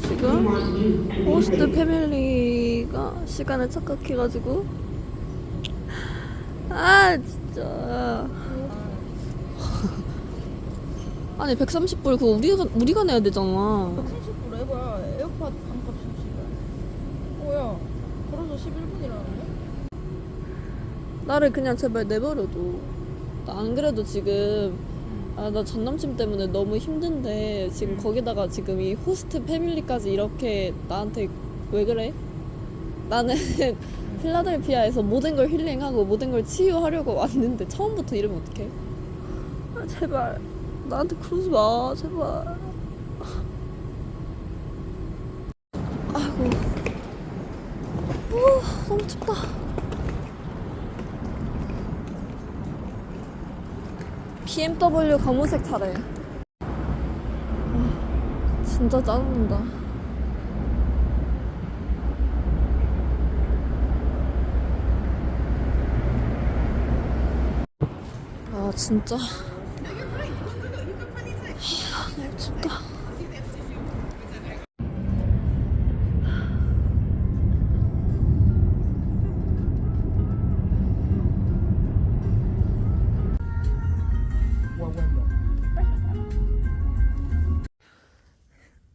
지금 호스트 패밀리가 시간을 착각해가지고. 아 진짜. 아니 130불 그거 우리가 우리가 내야 되잖아. 30불 해봐. 에어팟 반값 30불 뭐야? 걸어서 11분이라는데? 나를 그냥 제발 내버려둬. 나 안 그래도 지금 아 나 전 남친 때문에 너무 힘든데 지금 거기다가 지금 이 호스트 패밀리까지 이렇게 나한테 왜 그래? 나는 필라델피아에서 모든 걸 힐링하고 모든 걸 치유하려고 왔는데 처음부터 이러면 어떡해? 아 제발. 나한테 그러지 마. 제발. 아이고. 오 너무 춥다 BMW 검은색 차래. 아, 진짜 짜증난다. 아 진짜.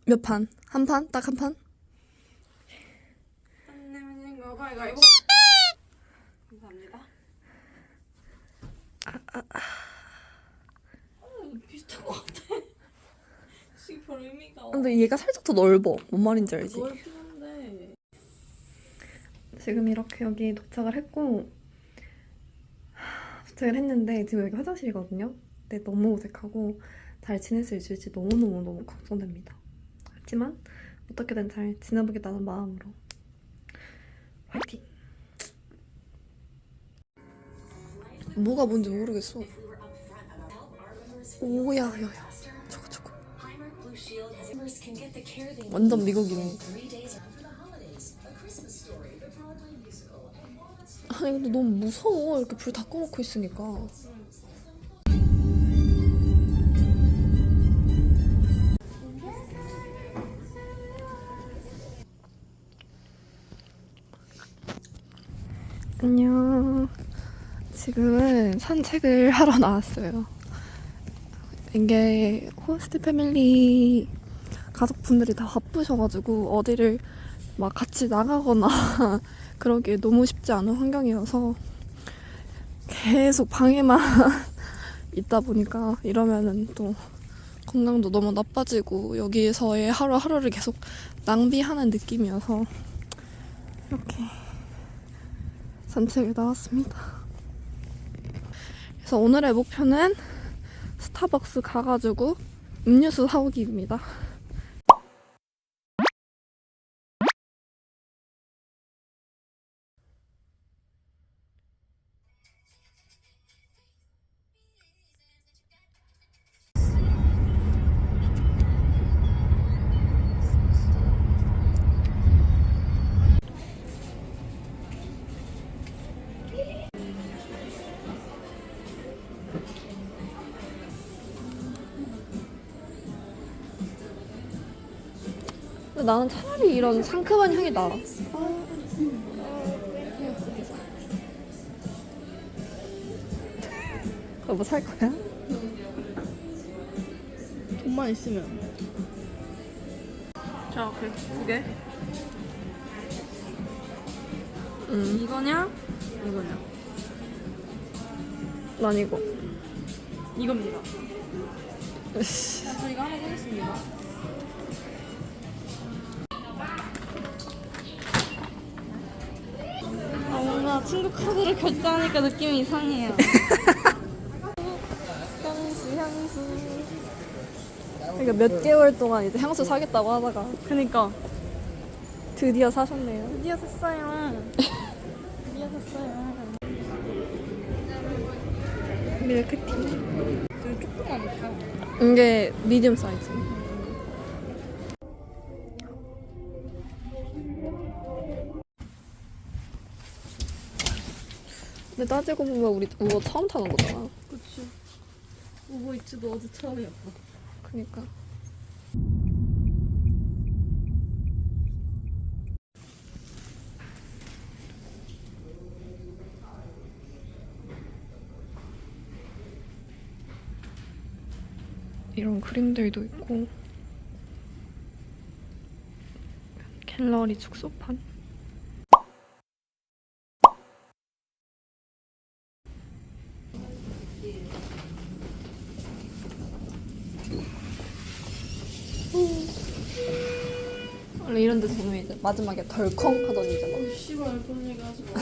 몇 판? 한 판? 딱 한 판? 안 내면 감사합니다 아, 비슷한 것 같아 지금 별 의미가 없 근데 얘가 살짝 더 넓어. 뭔 말인지 알지? 넓긴 한데 지금 이렇게 여기 도착을 했고 하, 도착을 했는데 지금 여기 화장실이거든요. 근데 너무 어색하고 잘 지낼 수 있을지 너무너무너무 걱정됩니다. 하지만 어떻게든 잘 지내보겠다는 마음으로 화이팅! 뭐가 뭔지 모르겠어. 오야 야야 저거 저거 완전 미국이네. 아니 근데 너무 무서워 이렇게 불 다 꺼놓고 있으니까 안녕. 지금은 산책을 하러 나왔어요. 이게 호스트 패밀리 가족분들이 다 바쁘셔가지고 어디를 막 같이 나가거나 그러기에 너무 쉽지 않은 환경이어서 계속 방에만 있다 보니까 이러면은 또 건강도 너무 나빠지고 여기에서의 하루하루를 계속 낭비하는 느낌이어서 이렇게 산책에 나왔습니다. 그래서 오늘의 목표는 스타벅스 가가지고 음료수 사오기입니다. 근데 나는 차라리 이런 상큼한 향이 나. 그거 뭐 살 거야? 돈만 있으면 자 그래 두개 응. 이거냐 이거냐 난 이거. 이겁니다. 자, 저 이거 하나 사겠습니다 친구 카드를 결제하니까 느낌이 이상해요 향수 향수. 그러니까 몇 개월 동안 이제 향수 사겠다고 하다가 그니까 드디어 사셨네요. 드디어 샀어요 드디어 샀어요 밀크티. 되게 조그맣다 이게 미디움 사이즈. 따지고 보면 우리 우거 처음 타는 거잖아. 그치. 오버이츠도 어제 처음이었고. 그니까. 이런 그림들도 있고 갤러리 축소판 원래 이런 데서 보면 이제 마지막에 덜컹 하더니잖아 어, 씨발 그런 얘기 하지 마.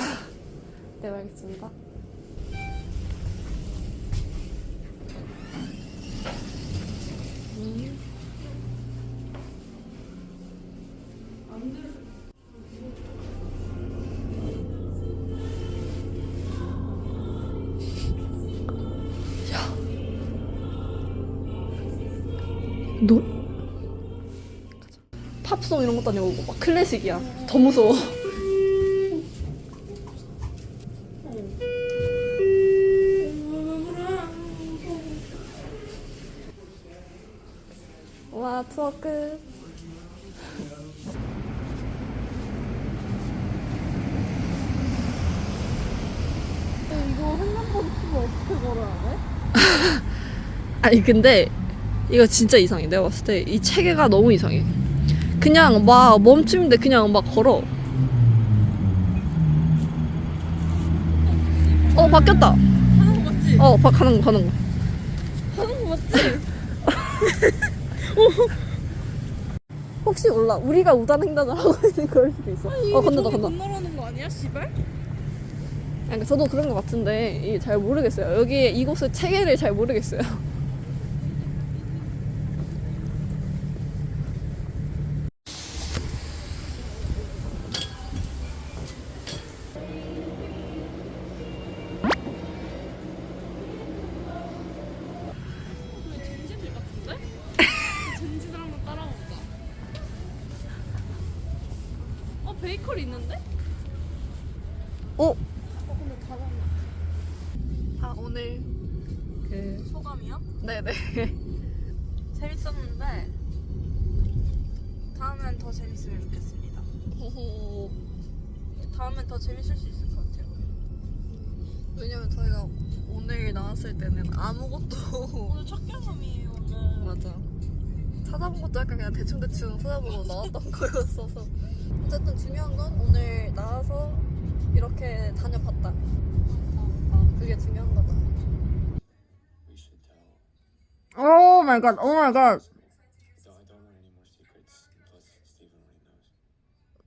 네 알겠습니다 음. 안 돼. 노 팝송 이런 것도 아니고 막 클래식이야. 더 무서워. 와 투어 끝. 이거 횡단보도 치고 어떻게 걸어야 돼? 아니 근데 이거 진짜 이상해. 내가 봤을 때 이 체계가 너무 이상해 그냥 막 멈춤인데 그냥 막 걸어. 어 바뀌었다. 하는 거 맞지? 어 바, 가는 거 가는 거. 하는 거 맞지? 혹시 몰라. 우리가 우단횡단을 하고 있는 걸 수도 있어. 어 건너다 건너. 건너라는 거 아니야, 씨발? 그러니까 저도 그런 것 같은데 이게 잘 모르겠어요. 여기 이곳의 체계를 잘 모르겠어요 베이커리 있는데? 어? 아 오늘 그 소감이요? 네네 재밌었는데 다음엔 더 재밌으면 좋겠습니다. 다음엔 더 재밌을 수 있을 것 같아요. 왜냐면 저희가 오늘 나왔을 때는 아무것도 오늘 첫 경험이에요, 오늘. 맞아 찾아본 것도 약간 그냥 대충대충 찾아보고 나왔던 거였어서 어쨌든 중요한 건 오늘 나와서 이렇게 다녀봤다 어, 그게 중요한 tell. 오 마이 갓, 오 마이 갓.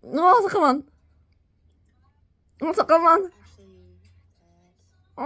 어, 잠깐만. 어, 잠깐만. 어.